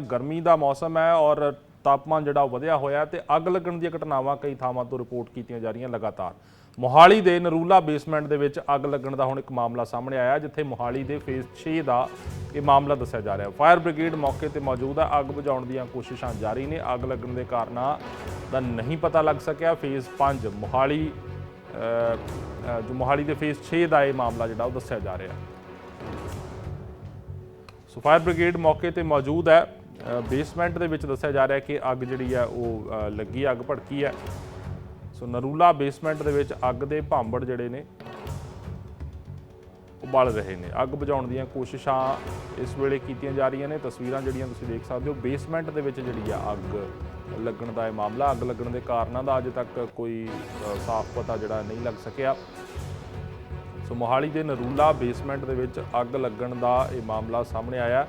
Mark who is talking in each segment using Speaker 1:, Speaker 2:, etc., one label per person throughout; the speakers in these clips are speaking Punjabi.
Speaker 1: ਗਰਮੀ ਦਾ ਮੌਸਮ ਹੈ ਔਰ ਤਾਪਮਾਨ ਜਿਹੜਾ ਉਹ ਵਧਿਆ ਹੋਇਆ ਹੈ ਤੇ ਅੱਗ ਲੱਗਣ ਦੀਆਂ ਘਟਨਾਵਾਂ ਕਈ ਥਾਵਾਂ ਤੋਂ ਰਿਪੋਰਟ ਕੀਤੀਆਂ ਜਾ ਰਹੀਆਂ ਲਗਾਤਾਰ। ਮੋਹਾਲੀ ਦੇ ਨਰੂਲਾ ਬੇਸਮੈਂਟ ਦੇ ਵਿੱਚ ਅੱਗ ਲੱਗਣ ਦਾ ਹੁਣ ਇੱਕ ਮਾਮਲਾ ਸਾਹਮਣੇ ਆਇਆ, ਜਿੱਥੇ ਮੋਹਾਲੀ ਦੇ ਫੇਜ਼ 6 ਦਾ ਇਹ ਮਾਮਲਾ ਦੱਸਿਆ ਜਾ ਰਿਹਾ ਫਾਇਰ ਬ੍ਰਿਗੇਡ ਮੌਕੇ ਤੇ ਮੌਜੂਦ ਹੈ। ਅੱਗ ਬੁਝਾਉਣ ਦੀਆਂ ਕੋਸ਼ਿਸ਼ਾਂ ਜਾਰੀ ਨੇ। ਅੱਗ ਲੱਗਣ ਦੇ ਕਾਰਨਾਂ ਦਾ ਨਹੀਂ ਪਤਾ ਲੱਗ ਸਕਿਆ। ਫੇਜ਼ 5 ਮੋਹਾਲੀ ਜੋ ਮੋਹਾਲੀ ਦੇ ਫੇਜ਼ 6 ਦਾ ਇਹ ਮਾਮਲਾ ਜਿਹੜਾ ਉਹ ਦੱਸਿਆ ਜਾ ਰਿਹਾ ਸੋ ਫਾਇਰ ਬ੍ਰਿਗੇਡ ਮੌਕੇ ਤੇ ਮੌਜੂਦ ਹੈ। ਬੇਸਮੈਂਟ ਦੇ ਵਿੱਚ ਦੱਸਿਆ ਜਾ ਰਿਹਾ ਕਿ ਅੱਗ ਜਿਹੜੀ ਹੈ ਉਹ ਲੱਗੀ, ਅੱਗ ਭੜਕੀ ਹੈ। ਸੋ ਨਰੂਲਾ ਬੇਸਮੈਂਟ ਦੇ ਵਿੱਚ ਅੱਗ ਦੇ ਭਾਂਬੜ ਜਿਹੜੇ ਨੇ ਉਹ ਰਹੇ ਨੇ। ਅੱਗ ਬੁਝਾਉਣ ਦੀਆਂ ਕੋਸ਼ਿਸ਼ਾਂ ਇਸ ਵੇਲੇ ਕੀਤੀਆਂ ਜਾ ਰਹੀਆਂ ਨੇ। ਤਸਵੀਰਾਂ ਜਿਹੜੀਆਂ ਤੁਸੀਂ ਦੇਖ ਸਕਦੇ ਹੋ ਬੇਸਮੈਂਟ ਦੇ ਵਿੱਚ ਜਿਹੜੀ ਆ ਅੱਗ ਲੱਗਣ ਦਾ ਇਹ ਮਾਮਲਾ, ਅੱਗ ਲੱਗਣ ਦੇ ਕਾਰਨਾਂ ਦਾ ਅਜੇ ਤੱਕ ਕੋਈ ਸਾਫ਼ ਪਤਾ ਜਿਹੜਾ ਨਹੀਂ ਲੱਗ ਸਕਿਆ। ਸੋ ਮੋਹਾਲੀ ਦੇ ਨਰੂਲਾ ਬੇਸਮੈਂਟ ਦੇ ਵਿੱਚ ਅੱਗ ਲੱਗਣ ਦਾ ਇਹ ਮਾਮਲਾ ਸਾਹਮਣੇ ਆਇਆ।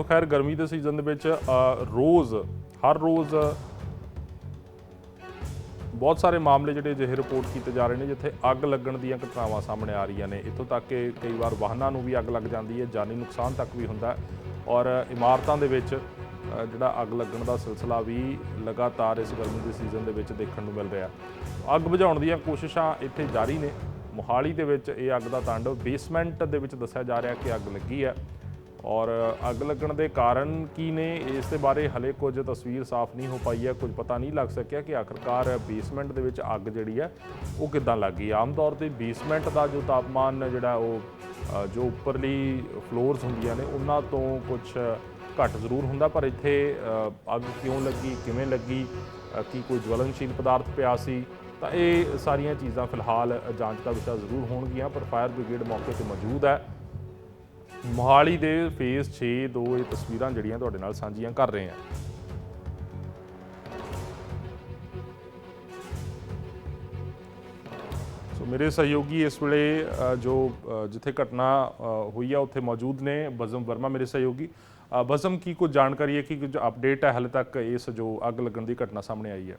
Speaker 1: ਸੋ ਖੈਰ, ਗਰਮੀ ਦੇ ਸੀਜ਼ਨ ਦੇ ਵਿੱਚ ਰੋਜ਼, ਹਰ ਰੋਜ਼ ਬਹੁਤ ਸਾਰੇ ਮਾਮਲੇ ਜਿਹੜੇ ਅਜਿਹੇ ਰਿਪੋਰਟ ਕੀਤੇ ਜਾ ਰਹੇ ਨੇ ਜਿੱਥੇ ਅੱਗ ਲੱਗਣ ਦੀਆਂ ਘਟਨਾਵਾਂ ਸਾਹਮਣੇ ਆ ਰਹੀਆਂ ਨੇ। ਇੱਥੋਂ ਤੱਕ ਕਿ ਕਈ ਵਾਰ ਵਾਹਨਾਂ ਨੂੰ ਵੀ ਅੱਗ ਲੱਗ ਜਾਂਦੀ ਹੈ, ਜਾਨੀ ਨੁਕਸਾਨ ਤੱਕ ਵੀ ਹੁੰਦਾ ਔਰ ਇਮਾਰਤਾਂ ਦੇ ਵਿੱਚ ਜਿਹੜਾ ਅੱਗ ਲੱਗਣ ਦਾ ਸਿਲਸਿਲਾ ਵੀ ਲਗਾਤਾਰ ਇਸ ਗਰਮੀ ਦੇ ਸੀਜ਼ਨ ਦੇ ਵਿੱਚ ਦੇਖਣ ਨੂੰ ਮਿਲ ਰਿਹਾ ਅੱਗ ਬੁਝਾਉਣ ਦੀਆਂ ਕੋਸ਼ਿਸ਼ਾਂ ਇੱਥੇ ਜਾਰੀ ਨੇ। ਮੋਹਾਲੀ ਦੇ ਵਿੱਚ ਇਹ ਅੱਗ ਦਾ ਤਾਂਡਵ ਬੇਸਮੈਂਟ ਦੇ ਵਿੱਚ ਦੱਸਿਆ ਜਾ ਰਿਹਾ ਕਿ ਅੱਗ ਲੱਗੀ ਹੈ। ਔਰ ਅੱਗ ਲੱਗਣ ਦੇ ਕਾਰਨ ਕੀ ਨੇ? ਇਸ ਦੇ ਬਾਰੇ ਹਲੇ ਕੁਝ ਤਸਵੀਰ ਸਾਫ਼ ਨਹੀਂ ਹੋ ਪਾਈ ਹੈ, ਕੁਝ ਪਤਾ ਨਹੀਂ ਲੱਗ ਸਕਿਆ ਕਿ ਆਖਰਕਾਰ ਬੇਸਮੈਂਟ ਦੇ ਵਿੱਚ ਅੱਗ ਜਿਹੜੀ ਹੈ, ਉਹ ਕਿੱਦਾਂ ਲੱਗੀ ਆਮ ਤੌਰ ਤੇ ਬੇਸਮੈਂਟ ਦਾ ਜੋ ਤਾਪਮਾਨ ਜਿਹੜਾ ਉਹ ਜੋ ਉੱਪਰਲੀ ਫਲੋਰਸ ਹੁੰਦੀਆਂ ਨੇ, ਉਹਨਾਂ ਤੋਂ ਕੁਝ ਘੱਟ ਜ਼ਰੂਰ ਹੁੰਦਾ, ਪਰ ਇੱਥੇ ਅੱਗ ਕਿਉਂ ਲੱਗੀ, ਕਿਵੇਂ ਲੱਗੀ ਕੀ ਕੋਈ ਜਵਲਨਸ਼ੀਲ ਪਦਾਰਥ ਪਿਆ ਸੀ, ਤਾਂ ਇਹ ਸਾਰੀਆਂ ਚੀਜ਼ਾਂ ਫਿਲਹਾਲ ਜਾਂਚ ਦਾ ਵਿਸ਼ਾ ਜ਼ਰੂਰ ਹੋਣਗੀਆਂ, ਪਰ ਫਾਇਰ ਬ੍ਰਿਗੇਡ ਮੌਕੇ ਤੇ ਮੌਜੂਦ ਹੈ। ਮੋਹਾਲੀ ਦੇ ਫੇਸ 6 ਦੋ ਇਹ ਤਸਵੀਰਾਂ ਜਿਹੜੀਆਂ ਤੁਹਾਡੇ ਨਾਲ ਸਾਂਝੀਆਂ ਕਰ ਰਹੇ ਹਾਂ। ਸੋ ਮੇਰੇ ਸਹਿਯੋਗੀ ਇਸ ਵੇਲੇ ਅ, ਜੋ ਅ, ਜਿੱਥੇ ਘਟਨਾ ਅ, ਹੋਈ ਆ ਉੱਥੇ ਮੌਜੂਦ ਨੇ ਬਜ਼ਮ ਵਰਮਾ ਮੇਰੇ ਸਹਿਯੋਗੀ। ਅ, ਬਜ਼ਮ ਕੀ ਕੁਝ ਜਾਣਕਾਰੀ ਹੈ? ਕਿ ਕੁਝ ਅਪਡੇਟ ਹੈ? ਹਾਲੇ ਤੱਕ ਇਸ ਜੋ ਅੱਗ ਲੱਗਣ ਦੀ ਘਟਨਾ ਸਾਹਮਣੇ ਆਈ ਹੈ?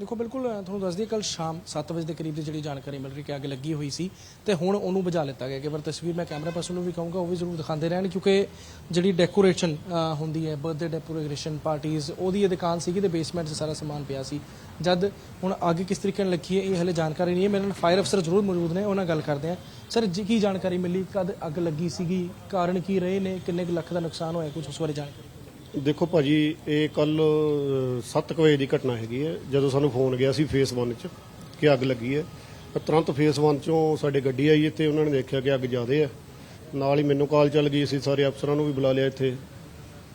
Speaker 2: ਦੇਖੋ, ਬਿਲਕੁਲ ਤੁਹਾਨੂੰ ਦੱਸ ਦਈਏ ਕੱਲ ਸ਼ਾਮ 7 ਵਜੇ ਦੇ ਕਰੀਬ ਦੀ ਜਿਹੜੀ ਜਾਣਕਾਰੀ ਮਿਲ ਰਹੀ ਕਿ ਅੱਗ ਲੱਗੀ ਹੋਈ ਸੀ ਤੇ ਹੁਣ ਉਹਨੂੰ ਬੁਝਾ ਲਿੱਤਾ ਗਿਆ ਕਿ ਪਰ ਤਸਵੀਰ ਮੈਂ ਕੈਮਰਾ ਪਰਸਨ ਨੂੰ ਵੀ ਕਹੂੰਗਾ, ਉਹ ਵੀ ਜ਼ਰੂਰ ਦਿਖਾਉਂਦੇ ਰਹਿਣ ਕਿਉਂਕਿ ਜਿਹੜੀ ਡੈਕੋਰੇਸ਼ਨ ਹੁੰਦੀ ਹੈ ਬਰਥਡੇ ਡੈਕੋਰੇਸ਼ਨ ਪਾਰਟੀਆਂ ਉਹਦੀ ਇਹ ਦੁਕਾਨ ਸੀਗੀ ਤੇ ਬੇਸਮੈਂਟ 'ਚ ਸਾਰਾ ਸਮਾਨ ਪਿਆ ਸੀ। ਜਦ ਹੁਣ ਅੱਗ ਕਿਸ ਤਰੀਕੇ ਨਾਲ ਲੱਗੀ ਹੈ, ਇਹ ਹਲੇ ਜਾਣਕਾਰੀ ਨਹੀਂ ਹੈ। ਮੇਰੇ ਨਾਲ ਫਾਇਰ ਅਫਸਰ ਜ਼ਰੂਰ ਮੌਜੂਦ ਨੇ, ਉਹਨਾਂ ਨਾਲ ਗੱਲ ਕਰਦੇ ਆ ਸਰ, ਜੀ ਕੀ ਜਾਣਕਾਰੀ ਮਿਲੀ? ਕਦ ਅੱਗ ਲੱਗੀ ਸੀਗੀ? ਕਾਰਨ ਕੀ ਰਹੇ ਨੇ? ਕਿੰਨੇ ਕੁ ਲੱਖ ਦਾ ਨੁਕਸਾਨ ਹੋਇਆ? ਕੁਝ ਉਸ ਬਾਰੇ ਜਾਣਕਾਰੀ
Speaker 3: ਦੇਖੋ ਭਾਜੀ, ਇਹ ਕੱਲ 7 ਵਜੇ ਦੀ ਘਟਨਾ ਹੈਗੀ ਹੈ। ਜਦੋਂ ਸਾਨੂੰ ਫੋਨ ਗਿਆ ਸੀ ਫੇਸ 1 ਚ ਕਿ ਅੱਗ ਲੱਗੀ ਹੈ, ਤਾਂ ਤੁਰੰਤ ਫੇਸ 1 ਚੋਂ ਸਾਡੇ ਗੱਡੀ ਆਈ ਇੱਥੇ, ਉਹਨਾਂ ਨੇ ਦੇਖਿਆ ਕਿ ਅੱਗ ਜ਼ਿਆਦੇ ਹੈ। ਨਾਲ ਹੀ ਮੈਨੂੰ ਕਾਲ ਚੱਲ ਗਈ ਸੀ ਸਾਰੇ ਅਫਸਰਾਂ ਨੂੰ ਵੀ ਬੁਲਾ ਲਿਆ ਇੱਥੇ।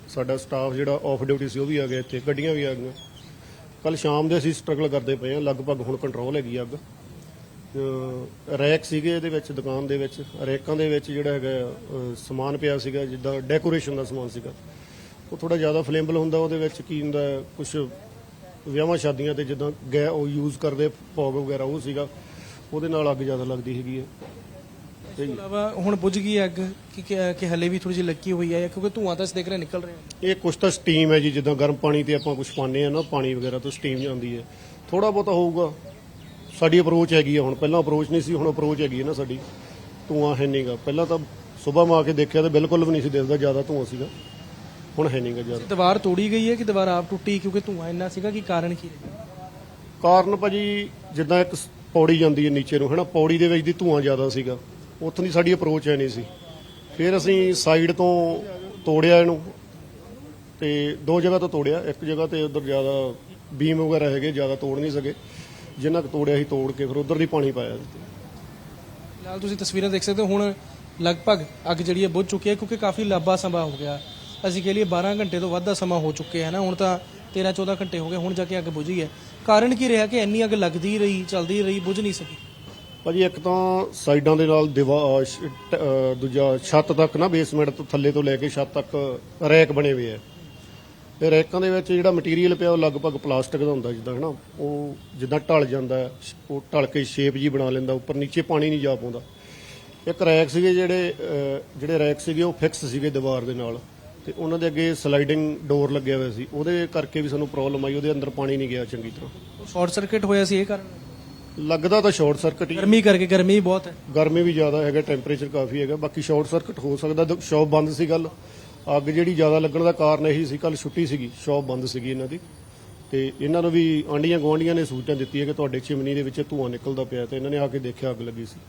Speaker 3: ਸਾਡਾ ਸਟਾਫ ਜਿਹੜਾ ਆਫ ਡਿਊਟੀ ਸੀ, ਉਹ ਵੀ ਆ ਗਿਆ ਇੱਥੇ, ਗੱਡੀਆਂ ਵੀ ਆ ਗਈਆਂ। ਕੱਲ ਸ਼ਾਮ ਦੇ ਅਸੀਂ ਸਟਰਗਲ ਕਰਦੇ ਪਏ ਹਾਂ, ਲਗਭਗ ਹੁਣ ਕੰਟਰੋਲ ਹੈਗੀ ਅੱਗ। ਰੈਕ ਸੀਗੇ ਇਹਦੇ ਵਿੱਚ, ਦੁਕਾਨ ਦੇ ਵਿੱਚ, ਰੈਕਾਂ ਦੇ ਵਿੱਚ ਜਿਹੜਾ ਹੈਗਾ ਸਮਾਨ ਪਿਆ ਸੀਗਾ, ਜਿੱਦਾਂ ਡੈਕੋਰੇਸ਼ਨ ਦਾ ਸਮਾਨ ਸੀਗਾ। ਉਹ ਥੋੜਾ ਜ਼ਿਆਦਾ ਫਲੇਮਬਲ ਹੁੰਦਾ ਉਹਦੇ ਵਿੱਚ ਕੀ ਹੁੰਦਾ ਕੁਝ ਵਿਆਹਾਂ ਸ਼ਾਦੀਆਂ ਤੇ ਜਿੱਦਾਂ ਗੈ ਉਹ ਯੂਜ਼ ਕਰਦੇ ਭੋਗ ਵਗੈਰਾ ਉਹ ਸੀਗਾ ਉਹਦੇ ਨਾਲ ਅੱਗ ਜ਼ਿਆਦਾ ਲੱਗਦੀ ਹੈਗੀ ਹੈ।
Speaker 2: ਇਸ ਤੋਂ ਇਲਾਵਾ ਹੁਣ ਬੁਝ ਗਈ ਅੱਗ ਕਿ ਕਿ- ਹਲੇ ਵੀ ਥੋੜੀ ਜਿਹੀ ਲੱਗੀ ਹੋਈ ਹੈ ਕਿਉਂਕਿ ਧੂਆਂ ਤਾਂ ਦੇਖ ਰਹੇ ਨਿਕਲ ਰਿਹਾ
Speaker 3: ਇਹ ਕੁਝ ਤਾਂ ਸਟੀਮ ਹੈ ਜੀ ਜਿੱਦਾਂ ਗਰਮ ਪਾਣੀ ਤੇ ਆਪਾਂ ਕੁਝ ਪਾਉਂਦੇ ਆ ਨਾ ਪਾਣੀ ਵਗੈਰਾ ਤੋਂ ਸਟੀਮ ਜਾਂਦੀ ਹੈ। ਥੋੜਾ ਬਹੁਤਾ ਹੋਊਗਾ। ਸਾਡੀ ਅਪਰੋਚ ਹੈਗੀ ਆ ਹੁਣ ਪਹਿਲਾਂ ਅਪਰੋਚ ਨਹੀਂ ਸੀ ਹੁਣ ਅਪਰੋਚ ਹੈਗੀ ਹੈ ਨਾ ਸਾਡੀ। ਧੂਆਂ ਹੈ ਨਹੀਂਗਾ ਪਹਿਲਾਂ ਤਾਂ ਸਵੇਰ ਮੈਂ ਕੇ ਦੇਖਿਆ ਤਾਂ ਬਿਲਕੁਲ ਵੀ ਨਹੀਂ ਸੀ ਦਿਸਦਾ ਜ਼ਿਆਦਾ ਧੂਆਂ ਸੀਗਾ। ਹੁਣ ਹੈ ਨਹੀਂਗਾ ਜ਼ਿਆਦਾ।
Speaker 2: ਦੀਵਾਰ ਤੋੜੀ ਗਈ ਹੈ ਕਿ ਦੀਵਾਰ ਆਪ ਟੁੱਟੀ? ਕਿਉਂਕਿ ਧੂਆਂ ਇੰਨਾ ਸੀਗਾ ਕਿ ਕਾਰਨ ਕੀ ਰਿਹਾ?
Speaker 3: ਕਾਰਨ ਭਾਜੀ ਜਿੱਦਾਂ ਇੱਕ ਸ- ਪੌੜੀ ਜਾਂਦੀ ਹੈ ਨੀਚੇ ਨੂੰ ਹਨਾ ਪੌੜੀ ਦੇ ਵਿੱਚ ਦੀ ਧੂਆਂ ਜ਼ਿਆਦਾ ਸੀਗਾ। ਉੱਥੋਂ ਦੀ ਸਾਡੀ ਅਪਰੋਚ ਹੈ ਨਹੀਂ ਸੀ। ਫਿਰ ਅਸੀਂ ਸਾਈਡ ਤੋਂ ਤੋੜਿਆ ਇਹਨੂੰ। ਤੇ ਦੋ ਜਗ੍ਹਾ ਤੋਂ ਤੋੜਿਆ। ਇੱਕ ਜਗ੍ਹਾ ਤੇ ਉਧਰ ਜ਼ਿਆਦਾ ਬੀਮ ਵਗੈਰਾ ਹੈਗੇ ਜ਼ਿਆਦਾ ਤੋੜ ਨਹੀਂ ਸਕੇ। ਜਿੰਨਾ ਕੁ ਤੋੜਿਆ ਸੀ ਤੋੜ ਕੇ ਫਿਰ ਉਧਰ ਦੀ ਪਾਣੀ ਪਾਇਆ
Speaker 2: ਫਿਲਹਾਲ ਤੁਸੀਂ ਤਸਵੀਰਾਂ ਦੇਖ ਸਕਦੇ ਹੋ। ਹੁਣ ਲਗਭਗ ਅੱਗ ਜਿਹੜੀ ਹੈ ਬੁਝ ਚੁੱਕੀ ਹੈ ਕਿਉਂਕਿ ਕਾਫੀ ਲੰਬਾ ਸਮਾਂ ਹੋ ਗਿਆ। ਅਸੀਂ ਕਹ ਲਈਏ 12 ਘੰਟੇ ਤੋਂ ਵੱਧ ਦਾ ਸਮਾਂ ਹੋ ਚੁੱਕਿਆ ਹੈ ਨਾ ਹੁਣ ਤਾਂ 13 14 ਘੰਟੇ ਹੋ ਗਏ ਹੁਣ ਜਾ ਕੇ ਅੱਗ ਬੁਝੀ ਹੈ। ਕਾਰਨ ਕੀ ਰਿਹਾ ਕਿ ਇੰਨੀ ਅੱਗ ਲੱਗਦੀ ਰਹੀ ਚੱਲਦੀ ਰਹੀ ਬੁਝ ਨਹੀਂ ਸਕੀ?
Speaker 3: ਭਾਜੀ ਇੱਕ ਤਾਂ ਸਾਈਡਾਂ ਦੇ ਨਾਲ ਦੀਵਾਰ ਦੂਜਾ ਛੱਤ ਤੱਕ ਨਾ ਬੇਸਮੈਂਟ ਤੋਂ ਥੱਲੇ ਤੋਂ ਲੈ ਕੇ ਛੱਤ ਤੱਕ ਰੈਕ ਬਣੇ ਹੋਏ ਆ। ਤੇ ਰੈਕਾਂ ਦੇ ਵਿੱਚ ਜਿਹੜਾ ਮਟੀਰੀਅਲ ਪਿਆ ਉਹ ਲਗਭਗ ਪਲਾਸਟਿਕ ਦਾ ਹੁੰਦਾ ਜਿੱਦਾਂ ਹਨਾ? ਉਹ ਜਿੱਦਾਂ ਢਲ ਜਾਂਦਾ ਹੈ, ਉਹ ਢਲ ਕੇ ਸ਼ੇਪ ਜੀ ਬਣਾ ਲੈਂਦਾ ਉੱਪਰ ਨੀਚੇ ਪਾਣੀ ਨਹੀਂ ਜਾ ਪਾਉਂਦਾ। ਇੱਕ ਰੈਕ ਸੀਗੇ ਜਿਹੜੇ ਅਹ, ਜਿਹੜੇ ਰੈਕ ਸੀਗੇ ਉਹ ਫਿਕਸ ਸੀਗੇ ਦੀਵਾਰ ਦੇ ਨਾਲ। ਤੇ ਉਹਨਾਂ ਦੇ ਅੱਗੇ ਸਲਾਈਡਿੰਗ ਡੋਰ ਲੱਗਿਆ ਹੋਇਆ ਸੀ। ਉਹਦੇ ਕਰਕੇ ਵੀ ਸਾਨੂੰ ਪ੍ਰੋਬਲਮ ਆਈ ਉਹਦੇ ਅੰਦਰ ਪਾਣੀ ਨਹੀਂ ਗਿਆ ਚੰਗੀ ਤਰ੍ਹਾਂ।
Speaker 2: ਸ਼ਾਰਟ ਸਰਕਟ ਹੋਇਆ ਸੀ ਇਹ ਕਾਰਨ?
Speaker 3: ਲੱਗਦਾ ਤਾਂ ਸ਼ਾਰਟ ਸਰਕਟ ਹੀ
Speaker 2: ਗਰਮੀ ਕਰਕੇ ਗਰਮੀ ਬਹੁਤ ਹੈ।
Speaker 3: ਗਰਮੀ ਵੀ ਜ਼ਿਆਦਾ ਹੈਗਾ ਟੈਂਪਰੇਚਰ ਕਾਫੀ ਹੈਗਾ। ਬਾਕੀ ਸ਼ਾਰਟ ਸਰਕਟ ਹੋ ਸਕਦਾ ਸ਼ਾਪ ਬੰਦ ਸੀ ਕੱਲ ਅੱਗ ਜਿਹੜੀ ਜ਼ਿਆਦਾ ਲੱਗਣ ਦਾ ਕਾਰਨ ਇਹੀ ਸੀ ਕੱਲ ਛੁੱਟੀ ਸੀਗੀ ਸ਼ਾਪ ਬੰਦ ਸੀਗੀ ਇਹਨਾਂ ਦੀ। ਤੇ ਇਹਨਾਂ ਨੂੰ ਵੀ ਆਂਡੀਆਂ ਗੁਆਂਢੀਆਂ ਨੇ ਸੂਚਨਾ ਦਿੱਤੀ ਹੈ ਕਿ ਤੁਹਾਡੇ ਚਿਮਨੀ ਦੇ ਵਿੱਚ ਧੂਆਂ ਨਿਕਲਦਾ ਪਿਆ ਤੇ ਇਹਨਾਂ ਨੇ ਆ ਕੇ ਦੇਖਿਆ ਅੱਗ ਲੱਗੀ ਸੀ।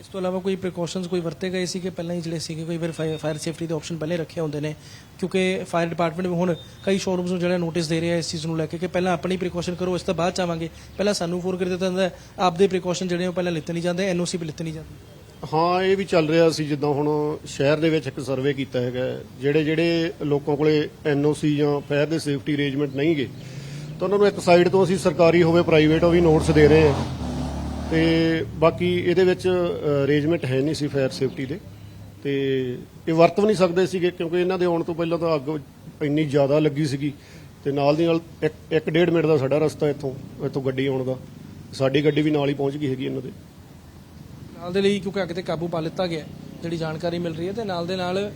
Speaker 2: ਇਸ ਤੋਂ ਇਲਾਵਾ ਕੋਈ ਪ੍ਰੀਕਾਸ਼ਨਸ ਕੋਈ ਵਰਤੇ ਗਏ ਸੀ ਕਿ ਪਹਿਲਾਂ ਹੀ ਜਿਹੜੇ ਸੀਗੇ ਕੋਈ ਵਾਰ ਫਾਇਰ ਸੇਫਟੀ ਦੇ ਆਪਸ਼ਨ ਪਹਿਲੇ ਰੱਖੇ ਹੁੰਦੇ ਨੇ? ਕਿਉਂਕਿ ਫਾਇਰ ਡਿਪਾਰਟਮੈਂਟ ਵੀ ਹੁਣ ਕਈ ਸ਼ੋਰੂਮਸ ਨੂੰ ਜਿਹੜਾ ਨੋਟਿਸ ਦੇ ਰਿਹਾ ਇਸ ਚੀਜ਼ ਨੂੰ ਲੈ ਕੇ ਕਿ ਪਹਿਲਾਂ ਆਪਣੀ ਪ੍ਰੀਕਾਸ਼ਨ ਕਰੋ, ਇਸ ਤੋਂ ਬਾਅਦ ਚਾਹਾਂਗੇ ਪਹਿਲਾਂ ਸਾਨੂੰ ਫੋਨ ਕਰ ਦਿੱਤਾ ਜਾਂਦਾ ਆਪਦੇ ਪ੍ਰੀਕਾਸ਼ਨ ਜਿਹੜੇ ਉਹ ਪਹਿਲਾਂ ਲਿੱਤੇ ਨਹੀਂ ਜਾਂਦੇ ਐਨਓਸੀ ਵੀ ਲਿੱਤੇ ਨਹੀਂ ਜਾਂਦੇ।
Speaker 3: ਹਾਂ, ਇਹ ਵੀ ਚੱਲ ਰਿਹਾ ਸੀ ਜਿੱਦਾਂ ਹੁਣ ਸ਼ਹਿਰ ਦੇ ਵਿੱਚ ਇੱਕ ਸਰਵੇ ਕੀਤਾ ਹੈਗਾ, ਜਿਹੜੇ ਜਿਹੜੇ ਲੋਕਾਂ ਕੋਲੇ ਐਨਓਸੀ ਜਾਂ ਫਾਇਰ ਦੇ ਸੇਫਟੀ ਅਰੇਂਜਮੈਂਟ ਨਹੀਂ ਗਏ, ਤਾਂ ਉਹਨਾਂ ਨੂੰ ਇੱਕ ਸਾਈਡ ਤੋਂ ਅਸੀਂ ਸਰਕਾਰੀ ਹੋਵੇ ਪ੍ਰਾਈਵੇਟ ਉਹ ਵੀ ਨੋਟਿਸ ਦੇ ਰਹੇ ਹਾਂ। ਤੇ ਬਾਕੀ ਇਹਦੇ ਵਿੱਚ ਅਰੇਂਜਮੈਂਟ ਹੈ ਨਹੀਂ ਸੀ ਫਾਇਰ ਸੇਫਟੀ ਦੇ। ਤੇ ਇਹ ਵਰਤ ਵੀ ਨਹੀਂ ਸਕਦੇ ਸੀਗੇ, ਕਿਉਂਕਿ ਇਹਨਾਂ ਦੇ ਆਉਣ ਤੋਂ ਪਹਿਲਾਂ ਤਾਂ ਅੱਗ ਇੰਨੀ ਜ਼ਿਆਦਾ ਲੱਗੀ ਸੀਗੀ। ਤੇ ਨਾਲ ਦੀ ਨਾਲ ਇੱਕ ਇੱਕ ਡੇਢ ਮਿੰਟ ਦਾ ਸਾਡਾ ਰਸਤਾ ਇੱਥੋਂ ਇੱਥੋਂ ਗੱਡੀ ਆਉਣ ਦਾ। ਸਾਡੀ ਗੱਡੀ ਵੀ ਨਾਲ ਹੀ ਪਹੁੰਚ ਗਈ ਹੈਗੀ ਇਹਨਾਂ ਦੇ।
Speaker 2: ਨਾਲ ਦੇ ਲਈ ਕਿਉਂਕਿ ਅੱਗ ਤੇ ਕਾਬੂ ਪਾ ਲਿੱਤਾ ਗਿਆ, ਜਿਹੜੀ ਜਾਣਕਾਰੀ ਮਿਲ ਰਹੀ ਹੈ ਤੇ ਨਾਲ ਦੇ ਨਾਲ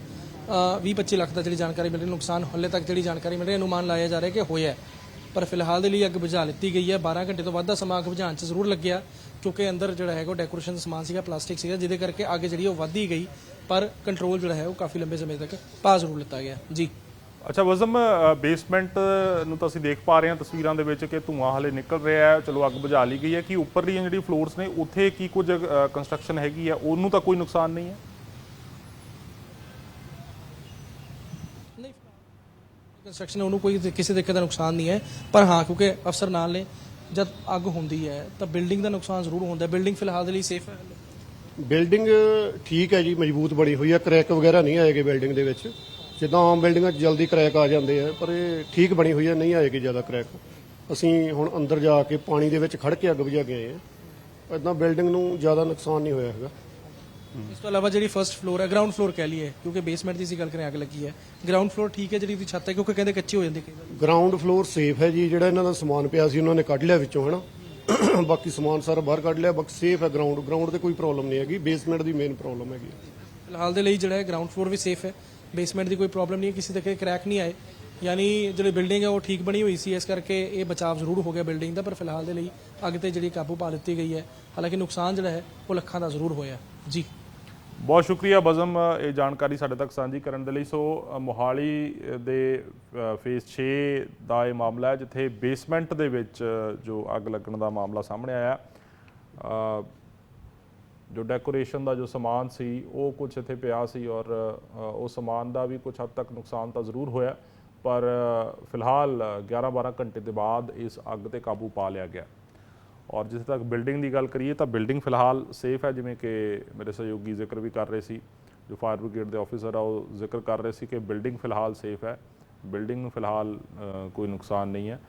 Speaker 2: 20-25 ਲੱਖ ਦਾ ਜਿਹੜੀ ਜਾਣਕਾਰੀ ਮਿਲ ਰਹੀ ਨੁਕਸਾਨ ਹਲੇ ਤੱਕ ਜਿਹੜੀ ਜਾਣਕਾਰੀ ਮਿਲ ਰਹੀ ਹੈ, ਅਨੁਮਾਨ ਲਾਇਆ ਜਾ ਰਿਹਾ ਕਿ ਹੋਇਆ ਪਰ ਫਿਲਹਾਲ ਦੇ ਲਈ ਅੱਗ ਬੁਝਾ ਲਿੱਤੀ ਗਈ ਹੈ। 12 ਘੰਟੇ ਤੋਂ ਵੱਧ ਦਾ ਸਮਾਂ ਅੱਗ ਬੁਝਾਉਣ 'ਚ ਜ਼ਰੂਰ ਲੱਗਿਆ, ਕਿਉਂਕਿ ਅੰਦਰ ਜਿਹੜਾ ਹੈਗਾ ਉਹ ਡੈਕੋਰੇਸ਼ਨ ਸਮਾਨ ਸੀਗਾ ਪਲਾਸਟਿਕ ਸੀਗਾ, ਜਿਹਦੇ ਕਰਕੇ ਅੱਗ ਜਿਹੜੀ ਉਹ ਵੱਧਦੀ ਗਈ। ਪਰ ਕੰਟਰੋਲ ਜਿਹੜਾ ਹੈ ਉਹ ਕਾਫੀ ਲੰਬੇ ਸਮੇਂ ਤੱਕ ਪਾ ਜ਼ਰੂਰ ਲਿੱਤਾ ਗਿਆ। ਜੀ।
Speaker 1: ਅੱਛਾ, ਵਜ਼ਮ ਬੇਸਮੈਂਟ ਨੂੰ ਤਾਂ ਅਸੀਂ ਦੇਖ ਪਾ ਰਹੇ ਹਾਂ ਤਸਵੀਰਾਂ ਦੇ ਵਿੱਚ ਕਿ ਧੂਆਂ ਹਲੇ ਨਿਕਲ ਰਿਹਾ ਹੈ। ਚਲੋ, ਅੱਗ ਬੁਝਾ ਲਈ ਗਈ ਹੈ। ਕਿ ਉੱਪਰਲੀਆਂ ਜਿਹੜੀ ਫਲੋਰਸ ਨੇ, ਉੱਥੇ ਕੀ ਕੁਝ ਕੰਸਟਰਕਸ਼ਨ ਹੈਗੀ ਹੈ? ਉਹਨੂੰ ਤਾਂ ਕੋਈ ਨੁਕਸਾਨ ਨਹੀਂ ਹੈ
Speaker 2: ਨਹੀਂ ਕੰਸਟਰਕਸ਼ਨ ਉਹਨੂੰ ਕੋਈ ਕਿਸੇ ਤਰੀਕੇ ਦਾ ਨੁਕਸਾਨ ਨਹੀਂ ਹੈ। ਪਰ ਹਾਂ, ਕਿਉਂਕਿ ਅਫਸਰ ਨਾਲ ਨੇ, ਜਦ ਅੱਗ ਹੁੰਦੀ ਹੈ, ਤਾਂ ਬਿਲਡਿੰਗ ਦਾ ਨੁਕਸਾਨ ਜ਼ਰੂਰ ਹੁੰਦਾ ਹੈ। ਬਿਲਡਿੰਗ ਫਿਲਹਾਲ ਦੇ ਲਈ ਸੇਫ ਹੈ।
Speaker 3: ਬਿਲਡਿੰਗ ਠੀਕ ਹੈ ਜੀ, ਮਜ਼ਬੂਤ ਬਣੀ ਹੋਈ ਹੈ। ਕ੍ਰੈਕ ਵਗੈਰਾ ਨਹੀਂ ਆਏਗੇ ਬਿਲਡਿੰਗ ਦੇ ਵਿੱਚ। ਜਿੱਦਾਂ ਆਮ ਬਿਲਡਿੰਗਾਂ 'ਚ ਜਲਦੀ ਕ੍ਰੈਕ ਆ ਜਾਂਦੇ ਆ, ਪਰ ਇਹ ਠੀਕ ਬਣੀ ਹੋਈ ਹੈ, ਨਹੀਂ ਆਏਗੀ ਜ਼ਿਆਦਾ ਕ੍ਰੈਕ ਅਸੀਂ ਹੁਣ ਅੰਦਰ ਜਾ ਕੇ ਪਾਣੀ ਦੇ ਵਿੱਚ ਖੜ ਕੇ ਅੱਗ ਬੁਝਾ ਕੇ ਆਏ ਆ ਇਦਾਂ ਬਿਲਡਿੰਗ ਨੂੰ ਜ਼ਿਆਦਾ ਨੁਕਸਾਨ ਨਹੀਂ ਹੋਇਆ ਹੈਗਾ।
Speaker 2: ਇਸ ਤੋਂ ਇਲਾਵਾ ਜਿਹੜੀ ਫਰਸਟ ਫਲੋਰ ਹੈ ਗਰਾਊਂਡ ਫਲੋਰ ਕਹਿ ਲਈਏ ਕਿਉਂਕਿ ਬੇਸਮੈਂਟ ਦੀ ਸੀ ਗੱਲ ਕरें ਅੱਗ ਲੱਗੀ ਹੈ। ਗਰਾਊਂਡ ਫਲੋਰ ਠੀਕ ਹੈ ਜਿਹੜੀ ਦੀ ਛੱਤ ਹੈ ਕਿਉਂਕਿ ਕਹਿੰਦੇ ਕੱਚੀ ਹੋ ਜਾਂਦੀ ਕਈ ਵਾਰ।
Speaker 3: ਗਰਾਊਂਡ ਫਲੋਰ ਸੇਫ ਹੈ ਜੀ ਜਿਹੜਾ ਇਹਨਾਂ ਦਾ ਸਮਾਨ ਪਿਆ ਸੀ ਉਹਨਾਂ ਨੇ ਕੱਢ ਲਿਆ ਵਿੱਚੋਂ ਹਨਾ? ਬਾਕੀ ਸਮਾਨ ਸਾਰਾ ਬਾਹਰ ਕੱਢ ਲਿਆ ਬਾਕੀ ਸੇਫ ਹੈ ਗਰਾਊਂਡ ਗਰਾਊਂਡ ਤੇ ਕੋਈ ਪ੍ਰੋਬਲਮ ਨਹੀਂ ਹੈਗੀ ਬੇਸਮੈਂਟ ਦੀ ਮੇਨ ਪ੍ਰੋਬਲਮ ਹੈਗੀ
Speaker 2: ਫਿਲਹਾਲ ਦੇ ਲਈ ਜਿਹੜਾ ਹੈ ਗਰਾਊਂਡ ਫਲੋਰ ਵੀ ਸੇਫ ਹੈ। ਬੇਸਮੈਂਟ ਦੀ ਕੋਈ ਪ੍ਰੋਬਲਮ ਨਹੀਂ ਹੈ ਕਿਸੇ ਤਰੀਕੇ ਕ੍ਰੈਕ ਨਹੀਂ ਆਏ। ਯਾਨੀ ਜਿਹੜੀ ਬਿਲਡਿੰਗ ਹੈ ਉਹ ਠੀਕ ਬਣੀ ਹੋਈ ਸੀ ਇਸ ਕਰਕੇ ਇਹ ਬਚਾਅ ਜ਼ਰੂਰ ਹੋ ਗਿਆ ਬਿਲਡਿੰਗ ਦਾ ਪਰ ਫਿਲਹਾਲ ਦੇ ਲਈ ਅੱਗ ਤੇ ਜਿਹੜੀ ਕਾਬੂ ਪਾ ਲਿੱਤੀ ਗਈ ਹੈ। ਹਾਲਾਂਕਿ ਨੁਕਸਾਨ ਜਿਹੜਾ ਹੈ ਉਹ ਲੱਖਾਂ ਦਾ ਜ਼ਰੂਰ ਹੋਇਆ। ਜੀ।
Speaker 1: ਬਹੁਤ ਸ਼ੁਕਰੀਆ ਬਜ਼ਮ, ਇਹ ਜਾਣਕਾਰੀ ਸਾਡੇ ਤੱਕ ਸਾਂਝੀ ਕਰਨ ਦੇ ਲਈ। ਸੋ ਮੋਹਾਲੀ ਦੇ ਫੇਸ 6 ਦਾ ਇਹ ਮਾਮਲਾ ਹੈ, ਜਿੱਥੇ ਬੇਸਮੈਂਟ ਦੇ ਵਿੱਚ ਜੋ ਅੱਗ ਲੱਗਣ ਦਾ ਮਾਮਲਾ ਸਾਹਮਣੇ ਆਇਆ ਜੋ ਡੈਕੋਰੇਸ਼ਨ ਦਾ ਜੋ ਸਮਾਨ ਸੀ, ਉਹ ਕੁਝ ਇੱਥੇ ਪਿਆ ਸੀ ਔਰ ਉਹ ਸਮਾਨ ਦਾ ਵੀ ਕੁਝ ਹੱਦ ਤੱਕ ਨੁਕਸਾਨ ਤਾਂ ਜ਼ਰੂਰ ਹੋਇਆ, ਪਰ ਫਿਲਹਾਲ 11-12 ਘੰਟੇ ਦੇ ਬਾਅਦ ਇਸ ਅੱਗ ਤੇ ਕਾਬੂ ਪਾ ਲਿਆ ਗਿਆ। ਔਰ ਜਿੱਥੇ ਤੱਕ ਬਿਲਡਿੰਗ ਦੀ ਗੱਲ ਕਰੀਏ ਤਾਂ ਬਿਲਡਿੰਗ ਫਿਲਹਾਲ ਸੇਫ ਹੈ, ਜਿਵੇਂ ਕਿ ਮੇਰੇ ਸਹਿਯੋਗੀ ਜ਼ਿਕਰ ਵੀ ਕਰ ਰਹੇ ਸੀ, ਜੋ ਫਾਇਰ ਬ੍ਰਿਗੇਡ ਦੇ ਆਫੀਸਰ ਆ, ਉਹ ਜ਼ਿਕਰ ਕਰ ਰਹੇ ਸੀ ਕਿ ਬਿਲਡਿੰਗ ਫਿਲਹਾਲ ਸੇਫ ਹੈ। ਬਿਲਡਿੰਗ ਨੂੰ ਫਿਲਹਾਲ ਕੋਈ ਨੁਕਸਾਨ ਨਹੀਂ ਹੈ।